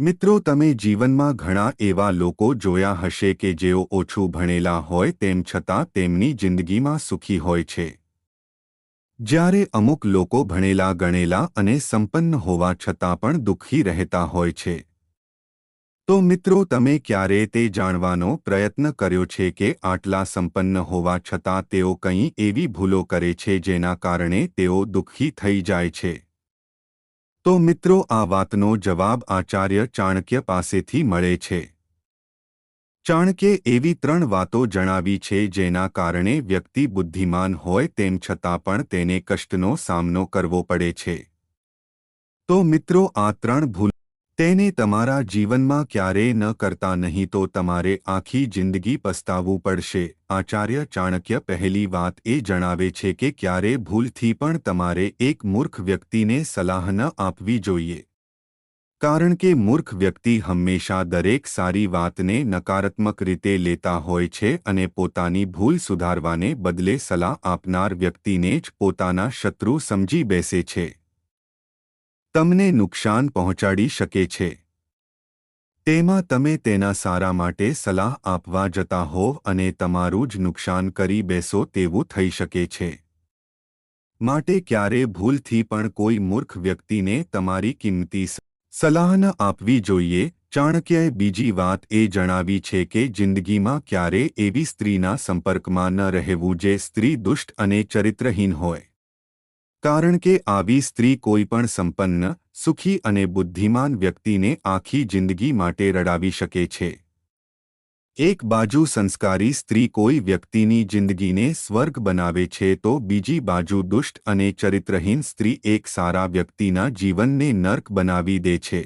મિત્રો, તમે જીવનમાં ઘણા એવા લોકો જોયા હશે કે જેઓ ઓછું ભણેલા હોય તેમ છતાં તેમની જિંદગીમાં સુખી હોય છે. જ્યારે અમુક લોકો ભણેલા, ગણેલા અને સંપન્ન હોવા છતાં પણ દુઃખી રહેતા હોય છે. તો મિત્રો, તમે ક્યારે તે જાણવાનો પ્રયત્ન કર્યો છે કે આટલા સંપન્ન હોવા છતાં તેઓ કંઈ એવી ભૂલો કરે છે જેના કારણે તેઓ દુઃખી થઈ જાય છે? તો મિત્રો આ વાતનો જવાબ આચાર્ય ચાણક્ય પાસેથી મળે છે. ચાણક્યે એવી ત્રણ વાતો જણાવી છે જેના કારણે વ્યક્તિ બુદ્ધિમાન હોય તેમ છતાં પણ તેને કષ્ટનો સામનો કરવો પડે છે. તો મિત્રો આ ત્રણ ભૂલ તેને તમારા જીવનમાં ક્યારેય ન કરતા નહીં તો તમારે આખી જિંદગી પસ્તાવવું પડશે. આચાર્ય ચાણક્ય પહેલી વાત એ જણાવે છે કે ક્યારે ભૂલથી પણ તમારે એક મૂર્ખ વ્યક્તિને સલાહ ન આપવી જોઈએ. કારણ કે મૂર્ખ વ્યક્તિ હંમેશા દરેક સારી વાતને નકારાત્મક રીતે લેતા હોય છે અને પોતાની ભૂલ સુધારવાને બદલે સલાહ આપનાર વ્યક્તિને જ પોતાના શત્રુ સમજી બેસે છે. તમને નુકસાન પહોંચાડી શકે છે. તેમાં તમે તેના સારા માટે સલાહ આપવા જતા હોવ અને તમારું જ નુકસાન કરી બેસો તેવું થઈ શકે છે. માટે ક્યારે ભૂલથી પણ કોઈ મૂર્ખ વ્યક્તિને તમારી કિંમતી સલાહ ન આપવી જોઈએ. ચાણક્યએ બીજી વાત એ જણાવી છે કે જિંદગીમાં ક્યારે એવી સ્ત્રીના સંપર્કમાં ન રહેવું જે સ્ત્રી દુષ્ટ અને ચરિત્રહીન હોય. કારણ કે આવી સ્ત્રી કોઈ પણ સંપન્ન, સુખી અને બુદ્ધિમાન વ્યક્તિને આખી જિંદગી માટે રડાવી શકે છે. એક બાજુ સંસ્કારી સ્ત્રી કોઈ વ્યક્તિની જિંદગીને સ્વર્ગ બનાવે છે તો બીજી બાજુ દુષ્ટ અને ચરિત્રહીન સ્ત્રી એક સારા વ્યક્તિના જીવનને નર્ક બનાવી દે છે.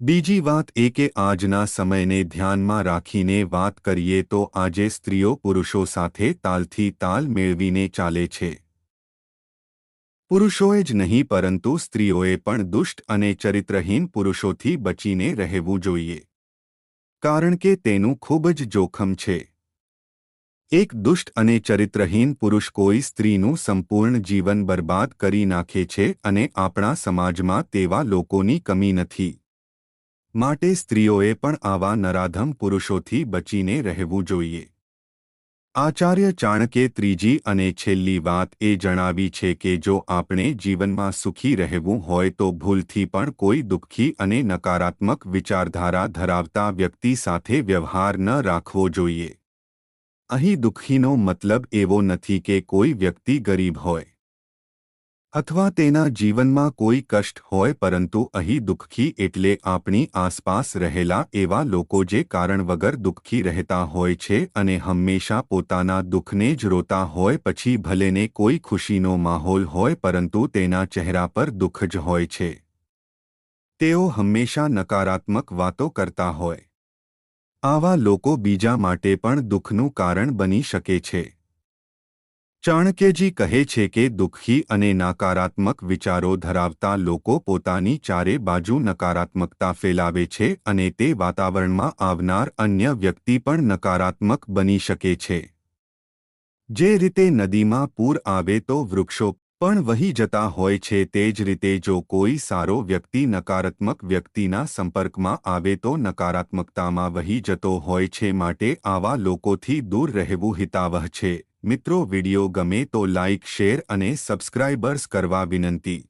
બીજી વાત એ કે આજના સમયને ધ્યાનમાં રાખીને વાત કરીએ તો આજે સ્ત્રીઓ પુરુષો સાથે તાલથી તાલ મેળવીને ચાલે છે. પુરુષોએ જ નહીં, પરંતુ સ્ત્રીઓએ પણ દુષ્ટ અને ચરિત્રહીન પુરુષોથી બચીને રહેવું જોઈએ. કારણ કે તેનું ખૂબ જ જોખમ છે. એક દુષ્ટ અને ચરિત્રહીન પુરુષ કોઈ સ્ત્રીનું સંપૂર્ણ જીવન બરબાદ કરી નાખે છે અને આપણા સમાજમાં તેવા લોકોની કમી નથી. માટે સ્ત્રીઓએ પણ આવા નરાધમ પુરુષોથી બચીને રહેવું જોઈએ. આચાર્ય ચાણકે ત્રીજી અને છેલ્લી વાત એ જણાવી છે કે જો આપણે જીવનમાં સુખી રહેવું હોય તો ભૂલથી પણ કોઈ દુઃખી અને નકારાત્મક વિચારધારા ધરાવતા વ્યક્તિ સાથે વ્યવહાર ન રાખવો જોઈએ. અહીં દુઃખીનો મતલબ એવો નથી કે કોઈ વ્યક્તિ ગરીબ હોય. અથવા તેના જીવનમાં કોઈ કષ્ટ હોય પરંતુ અહીં દુઃખી એટલે આપણી આસપાસ રહેલા એવા લોકો જે કારણ વગર દુઃખી રહેતા હોય છે અને હંમેશા પોતાના દુઃખને જ રોતા હોય પછી ભલેને કોઈ ખુશીનો માહોલ હોય પરંતુ તેના ચહેરા પર દુઃખ જ હોય છે. તેઓ હંમેશા નકારાત્મક વાતો કરતા હોય. આવા લોકો બીજા માટે પણ દુઃખનું કારણ બની શકે છે. ચાણક્યજી કહે છે કે દુઃખી અને નકારાત્મક વિચારો ધરાવતા લોકો પોતાની ચારે બાજુ નકારાત્મકતા ફેલાવે છે અને તે વાતાવરણમાં આવનાર અન્ય વ્યક્તિ પણ નકારાત્મક બની શકે છે. જે રીતે નદીમાં પૂર આવે તો વૃક્ષો પણ વહી જતા હોય છે તે જ રીતે જો કોઈ સારો વ્યક્તિ નકારાત્મક વ્યક્તિના સંપર્કમાં આવે તો નકારાત્મકતામાં વહી જતો હોય છે માટે આવા લોકોથી દૂર રહેવું હિતાવહ છે. મિત્રો વિડિયો ગમે તો લાઇક શેર અને સબસ્ક્રાઇબર્સ કરવા વિનંતી.